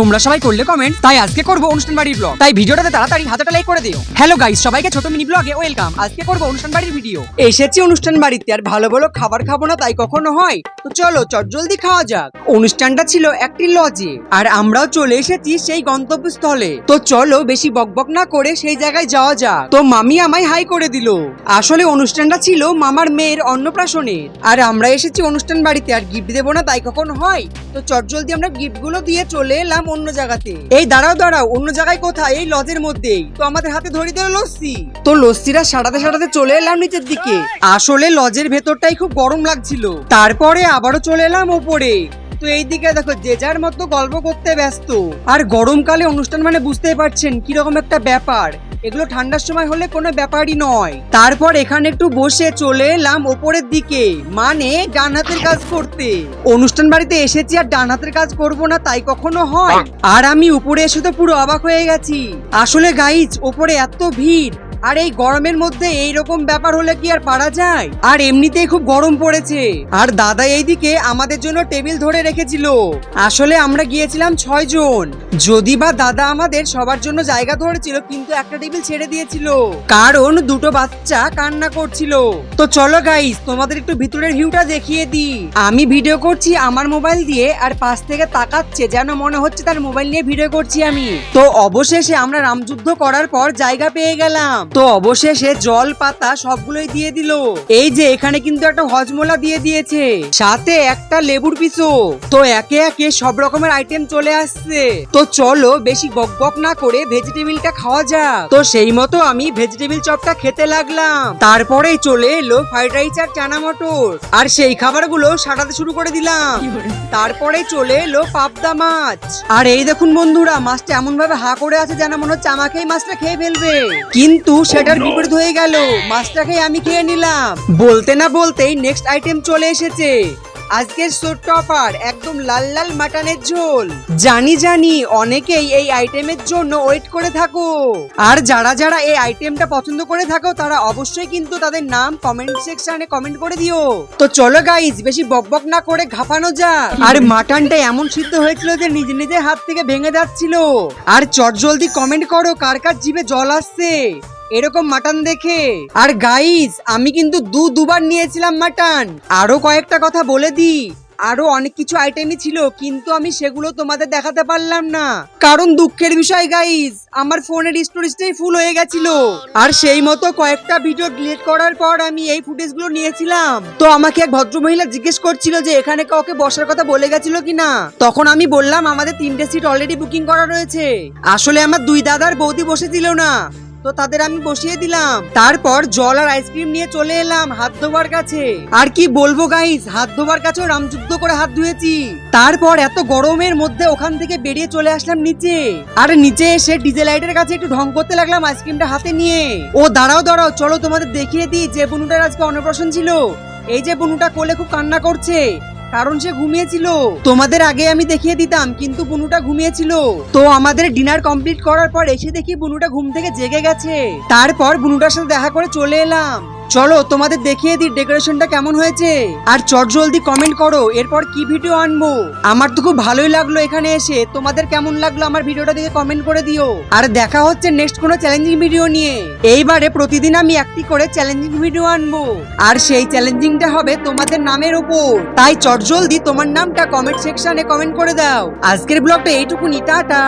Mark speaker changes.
Speaker 1: তোমরা সবাই করলে কমেন্ট তাই আজকে করব অনুষ্ঠান বাড়ির ব্লগ তাই ভিডিওটাতে তাড়াতাড়ি হাজারটা লাইক করে দিও। হ্যালো গাইস সবাইকে ছোট মিনি ব্লগে ওয়েলকাম আজকে করব অনুষ্ঠান বাড়ির ভিডিও এসেছি অনুষ্ঠান বাড়িতে, আর ভালো ভালো খাবার খাব না তাই কখনো হয়। তো চলো, চটজলদি খাওয়া যাক। অনুষ্ঠানটা ছিল একটি লজে আর আমরাও চলে এসেছি সেই গন্তব্যস্থলে। তো চলো, বেশি বকবক না করে সেই জায়গায় যাওয়া যাক। তো মামি আমায় হাই করে দিল। আসলে অনুষ্ঠানটা ছিল মামার মেয়ের অন্নপ্রাশনের। আর আমরা এসেছি অনুষ্ঠান বাড়িতে, আর গিফট দেবো না তাই কখন হয়। তো চটজলদি আমরা গিফটগুলো দিয়ে চলে এলাম। অন্য জায়গাতে। এই দাঁড়াও দাঁড়াও, অন্য জায়গায় কোথায়? এই লজের মধ্যেই। তো আমাদের হাতে ধরে দিল লস্যি। তো লস্যিরা সারাতে সারাতে চলে এলাম নিচের দিকে। আসলে লজের ভেতরটাই খুব গরম লাগছিল। তারপরে আবারও চলে এলাম ওপরে। তো এই দিকে দেখো, যে যার মতো গল্প করতে ব্যস্ত। আর গরমকালে অনুষ্ঠান মানে বুঝতেই পারছেন কীরকম একটা ব্যাপার। এগুলো ঠান্ডার সময় হলে কোনো ব্যাপারই নয়। তারপর এখানে একটু বসে চলে এলাম ওপরের দিকে মানে ডান হাতের কাজ করতে। অনুষ্ঠান বাড়িতে এসেছি আর ডান হাতের কাজ করব না, তাই কখনো হয়? আর আমি উপরে এসে তো পুরো অবাক হয়ে গেছি। আসলে গাইজ ওপরে এত ভিড়। আর এই গরমের মধ্যে এই রকম ব্যাপার হলে কি আর পারা যায়? আর এমনিতেই খুব গরম পড়েছে। আর দাদা এইদিকে আমাদের জন্য টেবিল ধরে রেখেছিল। আসলে আমরা গিয়েছিলাম ছয় জন। যদি বা দাদা আমাদের সবার জন্য জায়গা ধরেছিল, কিন্তু একটা টেবিল ছেড়ে দিয়েছিল। কারণ দুটো বাচ্চা কান্না করছিল। তো চলো গাইস তোমাদের একটু ভিতরের ভিউটা দেখিয়ে দিই। আমি ভিডিও করছি আমার মোবাইল দিয়ে, আর পাশ থেকে তাকাচ্ছে যেন মনে হচ্ছে তার মোবাইল নিয়ে ভিডিও করছি আমি। তো অবশেষে আমরা রামযুদ্ধ করার পর জায়গা পেয়ে গেলাম। তো অবশেষে জল, পাতা সবগুলোই দিয়ে দিল। এই যে, এখানে কিন্তু একটা হজমোলা দিয়ে দিয়েছে। সাথে একটা লেবুর পিসও। তো একে একে সব রকমের আইটেম চলে আসছে। তো চলো, বেশি বক বক না করে ভেজিটেবিলটা খাওয়া যাক। তো সেই মতো আমি ভেজিটেবিল চপটা খেতে লাগলাম। তারপরেই চলে এলো ফ্রাইড রাইস আর চানা মটর। আর সেই খাবারগুলো সাটাতে শুরু করে দিলাম। তারপরে চলে এলো পাবদা মাছ। আর এই দেখুন বন্ধুরা, মাছটা এমন ভাবে হা করে আছে যেন মনে হচ্ছে আমাকেই মাছটা খেয়ে ফেলবে। কিন্তু সেটার বিপরীত হয়ে গেল। মাছটাকে আমি খেয়ে নিলাম। বলতে না বলতেই নেক্সট আইটেম চলে এসেছে। আজকের শোর টপার একদম লাল লাল মাটনের ঝোল। জানি জানি, অনেকেই এই আইটেমের জন্য ওয়েট করে থাকো। আর যারা যারা এই আইটেমটা পছন্দ করে থাকো, তারা অবশ্যই কিন্তু তাদের নাম কমেন্ট সেকশনে কমেন্ট করে দিও। তো চলো গাইজ বেশি বকবক না করে ঘাপানো যা আর মাটনটা এমন সিদ্ধ হয়েছিল যে নিজে নিজে হাত থেকে ভেঙে যাচ্ছিল। আর চট জলদি কমেন্ট করো কার কার জিভে জল আসছে। এরকম মাটন দেখে। আর গাইস আমি কিন্তু দু দুবার নিয়েছিলাম মাটন। আরও কয়েকটা কথা বলে দিই। আরও অনেক কিছু আইটেমই ছিল, কিন্তু আমি সেগুলো তোমাদের দেখাতে পারলাম না। কারণ দুঃখের বিষয় গাইজ আমার ফোনের স্টোরেজটাই ফুল হয়ে গেছিল। আর সেই মতো কয়েকটা ভিডিও ডিলিট করার পর আমি এই ফুটেজগুলো নিয়েছিলাম। তো আমাকে এক ভদ্রমহিলা জিজ্ঞেস করছিল যে, এখানে কাউকে বসার কথা বলে গেছিল কিনা? তখন আমি বললাম, আমাদের তিনটে সিট অলরেডি বুকিং করা রয়েছে। আসলে আমার দুই দাদার বৌদি বসেছিল না। তো তাদের আমি বসিয়ে দিলাম। তারপর জল আর আইসক্রিম নিয়ে চলে এলাম হাত ধোবার কাছে। আর কি বলব গাইস হাত ধোবার কাছেও রামযুদ্ধ করে হাত ধুয়েছি। তারপর এত গরমের মধ্যে ওখান থেকে বেরিয়ে চলে আসলাম নিচে। আর নিচে এসে ডিজে লাইটের কাছে একটু ঢং করতে লাগলাম আইসক্রিমটা হাতে নিয়ে। ও দাঁড়াও দাঁড়াও, চলো তোমাদের দেখিয়ে দিই যে বনুটার আজকে অন্নপ্রাশন ছিল। এই যে বনুটা কোলে খুব কান্না করছে। কারণ সে ঘুমিয়েছিল। তোমাদের আগে আমি দেখিয়ে দিতাম, কিন্তু বুনুটা ঘুমিয়েছিল। তো আমাদের ডিনার কমপ্লিট করার পর এসে দেখি বুনুটা ঘুম থেকে জেগে গেছে। তারপর বুনুটার সাথে দেখা করে চলে এলাম। চলো, তোমাদের দেখিয়ে দিই ডেকোরেশনটা কেমন হয়েছে। আর চট জলদি কমেন্ট করো, এরপর কি ভিডিও আনব। আমার তো খুব ভালোই লাগল এখানে এসে। তোমাদের কেমন লাগল আমার ভিডিওটা দেখে কমেন্ট করে দিও। আর দেখা হচ্ছে নেক্সট কোনো চ্যালেঞ্জিং ভিডিও নিয়ে। এইবারে প্রতিদিন আমি একটি করে চ্যালেঞ্জিং ভিডিও আনব। আর সেই চ্যালেঞ্জিংটা হবে তোমাদের নামের ওপর। তাই চট জলদি তোমার নামটা কমেন্ট সেকশনে কমেন্ট করে দাও। আজকের ব্লগটা এইটুকুনি, টাটা।